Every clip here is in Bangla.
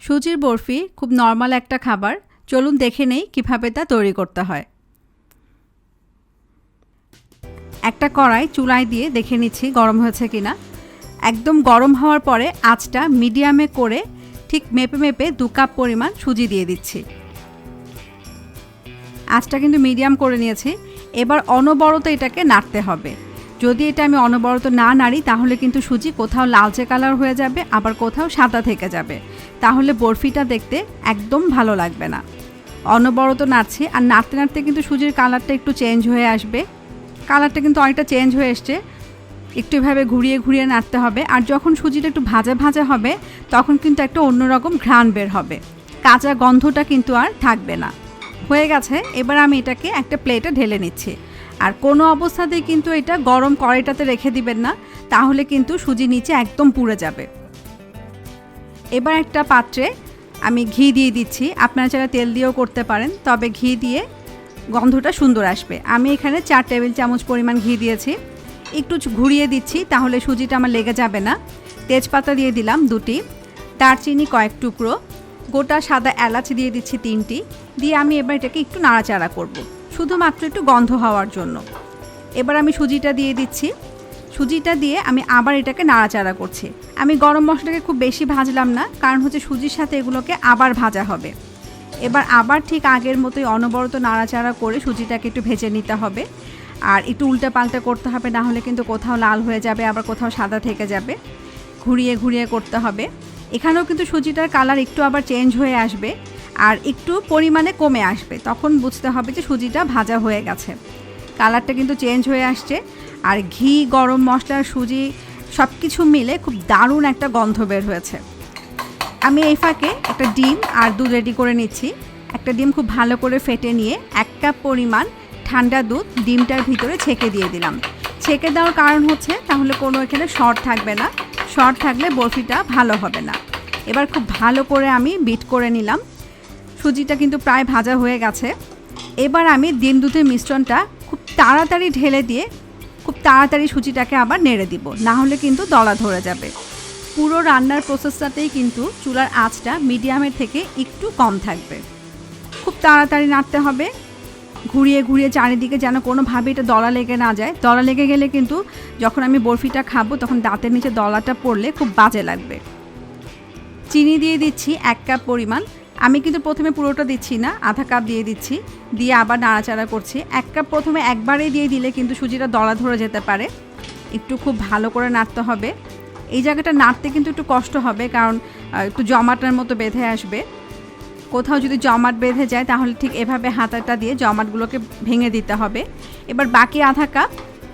সুজির বরফি খুব নর্মাল একটা খাবার। চলুন দেখে নেই কীভাবে তা তৈরি করতে হয়। একটা কড়াই চুলায় দিয়ে দেখে নিচ্ছি গরম হয়েছে কিনা। একদম গরম হওয়ার পরে আঁচটা মিডিয়ামে করে ঠিক মেপে মেপে দু কাপ পরিমাণ সুজি দিয়ে দিচ্ছি। আঁচটা কিন্তু মিডিয়াম করে নিয়েছি। এবার অনবরত এটাকে নাড়তে হবে। যদি এটা আমি অনবরত না নাড়ি তাহলে কিন্তু সুজি কোথাও লালচে কালার হয়ে যাবে, আবার কোথাও সাদা থেকে যাবে। তাহলে বরফিটা দেখতে একদম ভালো লাগবে না। অনবরত নাড়ছি আর নাড়তে নাড়তে কিন্তু সুজির কালারটা একটু চেঞ্জ হয়ে আসবে। কালারটা কিন্তু অনেকটা চেঞ্জ হয়ে এসছে। একটু এভাবে ঘুরিয়ে ঘুরিয়ে নাড়তে হবে আর যখন সুজিটা একটু ভাজা ভাজা হবে, তখন কিন্তু একটা অন্যরকম ঘ্রাণ বের হবে। কাঁচা গন্ধটা কিন্তু আর থাকবে না। হয়ে গেছে, এবার আমি এটাকে একটা প্লেটে ঢেলে নিচ্ছি। আর কোনো অবস্থাতেই কিন্তু এটা গরম কড়াইটাতে রেখে দিবেন না, তাহলে কিন্তু সুজি নিচে একদম পুড়ে যাবে। এবার একটা পাত্রে আমি ঘি দিয়ে দিচ্ছি। আপনারা চাইলে তেল দিয়েও করতে পারেন, তবে ঘি দিয়ে গন্ধটা সুন্দর আসবে। আমি এখানে চার টেবিল চামচ পরিমাণ ঘি দিয়েছি। একটু ঘুরিয়ে দিচ্ছি, তাহলে সুজিটা আমার লেগে যাবে না। তেজপাতা দিয়ে দিলাম দুটি। দারচিনি কয়েক টুকরো। গোটা সাদা এলাচ দিয়ে দিচ্ছি তিনটি। দিয়ে আমি এবার এটাকে একটু নাড়াচাড়া করব। শুধুমাত্র একটু গন্ধ হওয়ার জন্য। এবার আমি সুজিটা দিয়ে দিচ্ছি। সুজিটা দিয়ে আমি আবার এটাকে নাড়াচাড়া করছি। আমি গরম মশলাটাকে খুব বেশি ভাজলাম না, কারণ হচ্ছে সুজির সাথে এগুলোকে আবার ভাজা হবে। এবার আবার ঠিক আগের মতোই অনবরত নাড়াচাড়া করে সুজিটাকে একটু ভেজে নিতে হবে। আর একটু উল্টা পাল্টা করতে হবে, না হলে কিন্তু কোথাও লাল হয়ে যাবে, আবার কোথাও সাদা থেকে যাবে। ঘুরিয়ে ঘুরিয়ে করতে হবে। এখানেও কিন্তু সুজিটার কালার একটু আবার চেঞ্জ হয়ে আসবে আর একটু পরিমাণে কমে আসবে। তখন বুঝতে হবে যে সুজিটা ভাজা হয়ে গেছে। কালারটা কিন্তু চেঞ্জ হয়ে আসছে। আর ঘি, গরম মশলা, সুজি সব কিছু মিলে খুব দারুণ একটা গন্ধ বের হয়েছে। আমি এই ফাঁকে একটা ডিম আর দুধ রেডি করে নিচ্ছি। একটা ডিম খুব ভালো করে ফেটে নিয়ে এক কাপ পরিমাণ ঠান্ডা দুধ ডিমটার ভিতরে ছেঁকে দিয়ে দিলাম। ছেঁকে দেওয়ার কারণ হচ্ছে তাহলে কোনো এখানে শর্ট থাকবে না। শর্ট থাকলে বরফিটা ভালো হবে না। এবার খুব ভালো করে আমি বিট করে নিলাম। সুজিটা কিন্তু প্রায় ভাজা হয়ে গেছে। এবার আমি ডিম দুধের মিশ্রণটা খুব তাড়াতাড়ি ঢেলে দিয়ে খুব তাড়াতাড়ি সুজিটাকে আবার নেড়ে দিব। না হলে কিন্তু দলা ধরে যাবে। পুরো রান্নার প্রসেসটাতেই কিন্তু চুলার আঁচটা মিডিয়ামের থেকে একটু কম থাকবে। খুব তাড়াতাড়ি নাড়তে হবে। ঘুরিয়ে ঘুরিয়ে চারিদিকে যেন কোনোভাবে এটা দলা লেগে না যায়। দলা লেগে গেলে কিন্তু যখন আমি বরফিটা খাব, তখন দাঁতের নিচে দলাটা পড়লে খুব বাজে লাগবে। চিনি দিয়ে দিচ্ছি এক কাপ পরিমাণ। আমি কিন্তু প্রথমে পুরোটা দিচ্ছি না, আধা কাপ দিয়ে দিচ্ছি, দিয়ে আবার নাড়াচাড়া করছি। এক কাপ প্রথমে একবারেই দিয়ে দিলে কিন্তু সুজিটা দলা ধরে যেতে পারে। একটু খুব ভালো করে নাড়তে হবে। এই জায়গাটা নাড়তে কিন্তু একটু কষ্ট হবে, কারণ একটু জমাটার মতো বেঁধে আসবে। কোথাও যদি জমাট বেঁধে যায়, তাহলে ঠিক এভাবে হাতাটা দিয়ে জমাটগুলোকে ভেঙে দিতে হবে। এবার বাকি আধা কাপ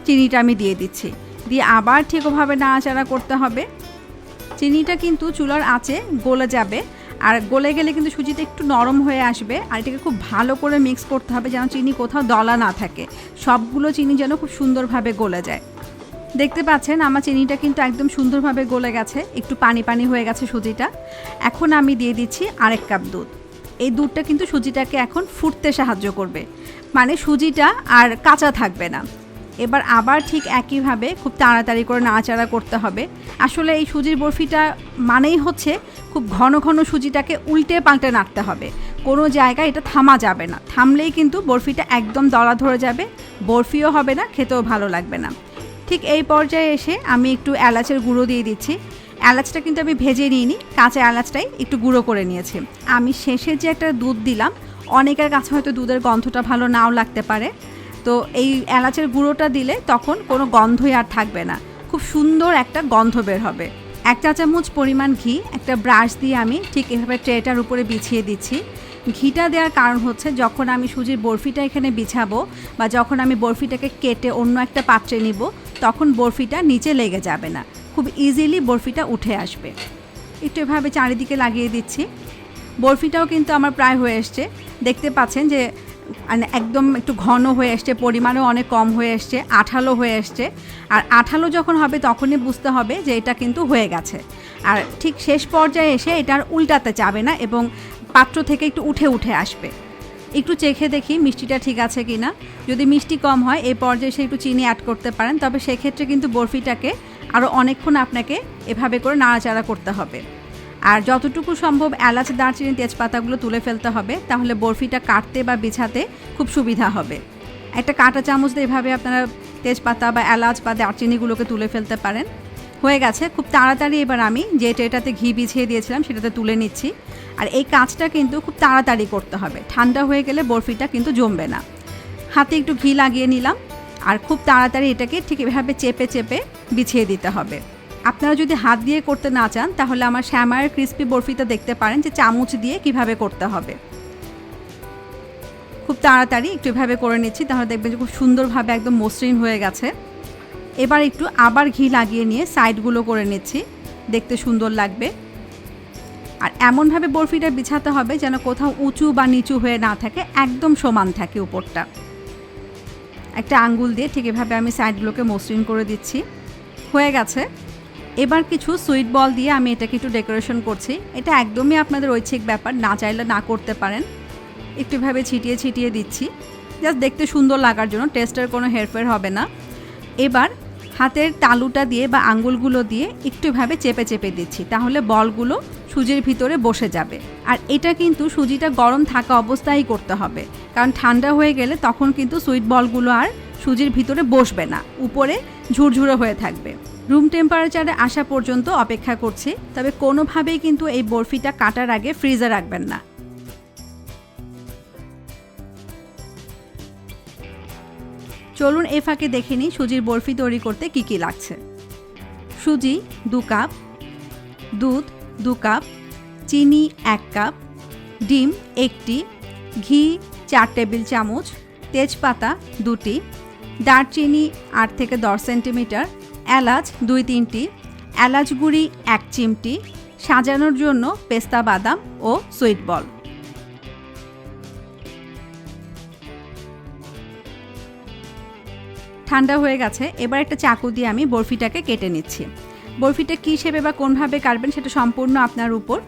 চিনিটা আমি দিয়ে দিচ্ছি। দিয়ে আবার ঠিক ওভাবে নাড়াচাড়া করতে হবে। চিনিটা কিন্তু চুলার আঁচে গলে যাবে। আর গলে গেলে কিন্তু সুজিটা একটু নরম হয়ে আসবে আর এটাকে খুব ভালো করে মিক্স করতে হবে যেন চিনি কোথাও দলা না থাকে। সবগুলো চিনি যেন খুব সুন্দরভাবে গলে যায়। দেখতে পাচ্ছেন আমার চিনিটা কিন্তু একদম সুন্দরভাবে গলে গেছে, একটু পানি পানি হয়ে গেছে সুজিটা। এখন আমি দিয়ে দিচ্ছি আরেক কাপ দুধ। এই দুধটা কিন্তু সুজিটাকে এখন ফুটতে সাহায্য করবে। মানে সুজিটা আর কাঁচা থাকবে না। এবার আবার ঠিক একইভাবে খুব তাড়াতাড়ি করে নাড়াচাড়া করতে হবে। আসলে এই সুজির বরফিটা মানেই হচ্ছে খুব ঘন ঘন সুজিটাকে উল্টে পাল্টে নাড়তে হবে। কোনো জায়গায় এটা থামা যাবে না। থামলেই কিন্তু বরফিটা একদম দলা ধরে যাবে। বরফিও হবে না, খেতেও ভালো লাগবে না। ঠিক এই পর্যায়ে এসে আমি একটু এলাচের গুঁড়ো দিয়ে দিচ্ছি। এলাচটা কিন্তু আমি ভেজে নিইনি, কাঁচা এলাচটাই একটু গুঁড়ো করে নিয়েছি। আমি শেষে যে একটা দুধ দিলাম, অনেকের কাছে হয়তো দুধের গন্ধটা ভালো নাও লাগতে পারে। তো এই এলাচের গুঁড়োটা দিলে তখন কোনো গন্ধই আর থাকবে না। খুব সুন্দর একটা গন্ধ বের হবে। এক চা চামচ পরিমাণ ঘি, একটা ব্রাশ দিয়ে আমি ঠিক এভাবে ট্রেটার উপরে বিছিয়ে দিচ্ছি। ঘিটা দেওয়ার কারণ হচ্ছে যখন আমি সুজির বরফিটা এখানে বিছাবো বা যখন আমি বরফিটাকে কেটে অন্য একটা পাত্রে নিব, তখন বরফিটা নিচে লেগে যাবে না। খুব ইজিলি বরফিটা উঠে আসবে। একটু এভাবে চারিদিকে লাগিয়ে দিচ্ছি। বরফিটাও কিন্তু আমার প্রায় হয়ে এসছে। দেখতে পাচ্ছেন যে একদম একটু ঘন হয়ে এসছে পরিমাণও অনেক কম হয়ে এসছে আঠালো হয়ে এসছে আর আঠালো যখন হবে তখনই বুঝতে হবে যে এটা কিন্তু হয়ে গেছে। আর ঠিক শেষ পর্যায়ে এসে এটার উল্টাতে যাবে না এবং পাত্র থেকে একটু উঠে উঠে আসবে। একটু চেখে দেখি মিষ্টিটা ঠিক আছে কি না যদি মিষ্টি কম হয় এই পর্যায়ে সে একটু চিনি অ্যাড করতে পারেন। তবে সেক্ষেত্রে কিন্তু বরফিটাকে আরও অনেকক্ষণ আপনাকে এভাবে করে নাড়াচাড়া করতে হবে। আর যতটুকু সম্ভব এলাচ, দারচিনি, তেজপাতাগুলো তুলে ফেলতে হবে, তাহলে বরফিটা কাটতে বা বিছাতে খুব সুবিধা হবে। একটা কাঁটা চামচ দিয়ে এভাবে আপনারা তেজপাতা বা এলাচ বা দারচিনিগুলোকে তুলে ফেলতে পারেন। হয়ে গেছে, খুব তাড়াতাড়ি এবার আমি যে ট্রেটাতে ঘি বিছিয়ে দিয়েছিলাম সেটাতে তুলে নিচ্ছি। আর এই কাজটা কিন্তু খুব তাড়াতাড়ি করতে হবে, ঠান্ডা হয়ে গেলে বরফিটা কিন্তু জমবে না। হাতে একটু ঘি লাগিয়ে নিলাম, আর খুব তাড়াতাড়ি এটাকে ঠিক এভাবে চেপে চেপে বিছিয়ে দিতে হবে। আপনারা যদি হাত দিয়ে করতে না চান, তাহলে আমার শ্যামায়ের ক্রিস্পি বরফিটা দেখতে পারেন যে চামচ দিয়ে কীভাবে করতে হবে। খুব তাড়াতাড়ি একটু এভাবে করে নিচ্ছি, তাহলে দেখবেন যে খুব সুন্দরভাবে একদম মসৃণ হয়ে গেছে। এবার একটু আবার ঘি লাগিয়ে নিয়ে সাইডগুলো করে নিচ্ছি, দেখতে সুন্দর লাগবে। আর এমনভাবে বরফিটা বিছাতে হবে যেন কোথাও উঁচু বা নিচু হয়ে না থাকে, একদম সমান থাকে উপরটা। একটা আঙ্গুল দিয়ে ঠিক এভাবে আমি সাইডগুলোকে মসৃণ করে দিচ্ছি। হয়ে গেছে। এবার কিছু সুইট বল দিয়ে আমি এটাকে একটু ডেকোরেশন করছি। এটা একদমই আপনাদের ঐচ্ছিক ব্যাপার, না চাইলে না করতে পারেন। একটুভাবে ছিটিয়ে ছিটিয়ে দিচ্ছি। জাস্ট দেখতে সুন্দর লাগার জন্য টেস্টের কোনো হেরফের হবে না। এবার হাতের তালুটা দিয়ে বা আঙ্গুলগুলো দিয়ে একটুভাবে চেপে চেপে দিচ্ছি, তাহলে বলগুলো সুজির ভিতরে বসে যাবে। আর এটা কিন্তু সুজিটা গরম থাকা অবস্থায় করতে হবে। কারণ ঠান্ডা হয়ে গেলে তখন কিন্তু সুইট বলগুলো আর সুজির ভিতরে বসবে না। উপরে ঝুরঝুরে হয়ে থাকবে। রুম টেম্পারেচারে আসা পর্যন্ত অপেক্ষা করছি, তবে কোনোভাবেই কিন্তু এই বরফিটা কাটার আগে ফ্রিজে রাখবেন না। চলুন এ ফাঁকে দেখে নিই সুজির বরফি তৈরি করতে কি কি লাগছে। সুজি, দু কাপ, দুধ, দু কাপ, চিনি, এক কাপ, ডিম, একটি, ঘি, চার টেবিল চামচ, তেজপাতা, দুটি, দারচিনি, আট থেকে দশ সেন্টিমিটার এলাচ দুই তিনটি, এলাচ গুঁড়ি এক চিমটি, সাজানোর জন্য পেস্তা বাদাম ও সুইট বল। ঠান্ডা হয়ে গেছে, এবার একটা চাকু দিয়ে আমি বরফিটাকে কেটে নিচ্ছি। বরফিটা কী হিসেবে বা কোনভাবে কাটবেন সেটা সম্পূর্ণ আপনার উপর।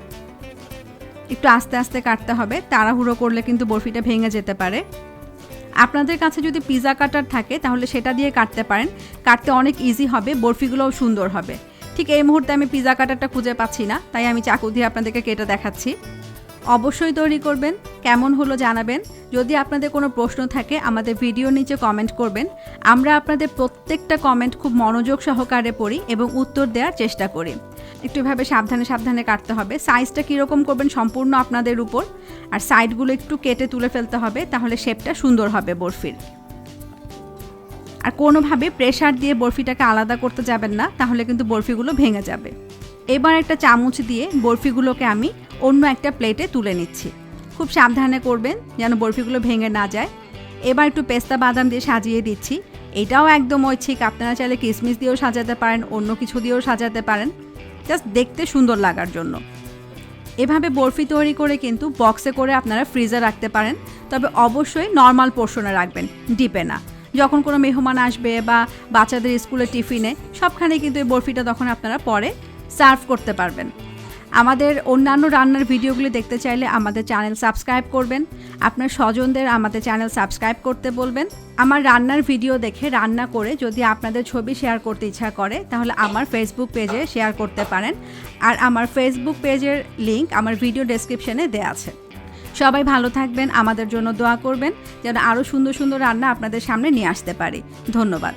একটু আস্তে আস্তে কাটতে হবে, তাড়াহুড়ো করলে কিন্তু বরফিটা ভেঙে যেতে পারে। আপনাদের কাছে যদি পিজা কাটার থাকে, তাহলে সেটা দিয়ে কাটতে পারেন। কাটতে অনেক ইজি হবে, বরফিগুলোও সুন্দর হবে। ঠিক এই মুহূর্তে আমি পিজা কাটারটা খুঁজে পাচ্ছি না, তাই আমি চাকু দিয়ে আপনাদেরকে কেটে দেখাচ্ছি। অবশ্যই তৈরি করবেন, কেমন হলো জানাবেন। যদি আপনাদের কোনো প্রশ্ন থাকে, আমাদের ভিডিও নিচে কমেন্ট করবেন। আমরা আপনাদের প্রত্যেকটা কমেন্ট খুব মনোযোগ সহকারে পড়ি এবং উত্তর দেওয়ার চেষ্টা করি। একটুভাবে সাবধানে সাবধানে কাটতে হবে। সাইজটা কীরকম করবেন সম্পূর্ণ আপনাদের উপর। আর সাইডগুলো একটু কেটে তুলে ফেলতে হবে, তাহলে শেপটা সুন্দর হবে বরফির। আর কোনোভাবে প্রেশার দিয়ে বরফিটাকে আলাদা করতে যাবেন না, তাহলে কিন্তু বরফিগুলো ভেঙে যাবে। এবার একটা চামচ দিয়ে বরফিগুলোকে আমি অন্য একটা প্লেটে তুলে নিচ্ছি। খুব সাবধানে করবেন যেন বরফিগুলো ভেঙে না যায়। এবার একটু পেস্তা বাদাম দিয়ে সাজিয়ে দিচ্ছি। এটাও একদম ঐচ্ছিক আপনারা চাইলে কিসমিস দিয়েও সাজাতে পারেন, অন্য কিছু দিয়েও সাজাতে পারেন। জাস্ট দেখতে সুন্দর লাগার জন্য। এভাবে বরফি তৈরি করে কিন্তু বক্সে করে আপনারা ফ্রিজে রাখতে পারেন, তবে অবশ্যই নর্মাল পোর্শনে রাখবেন, ডিপে না। যখন কোনো মেহমান আসবে বা বাচ্চাদের স্কুলে টিফিনে সবখানে কিন্তু এই বরফিটা তখন আপনারা পরে সার্ভ করতে পারবেন। আমাদের অন্যান্য রান্নার ভিডিওগুলি দেখতে চাইলে আমাদের চ্যানেল সাবস্ক্রাইব করবেন। আপনার স্বজনদের আমাদের চ্যানেল সাবস্ক্রাইব করতে বলবেন। আমার রান্নার ভিডিও দেখে রান্না করে যদি আপনাদের ছবি শেয়ার করতে ইচ্ছা করে, তাহলে আমার ফেসবুক পেজে শেয়ার করতে পারেন। আর আমার ফেসবুক পেজের লিংক আমার ভিডিও ডেসক্রিপশনে দেওয়া আছে। সবাই ভালো থাকবেন, আমাদের জন্য দোয়া করবেন, যেন আরও সুন্দর সুন্দর রান্না আপনাদের সামনে নিয়ে আসতে পারি। ধন্যবাদ।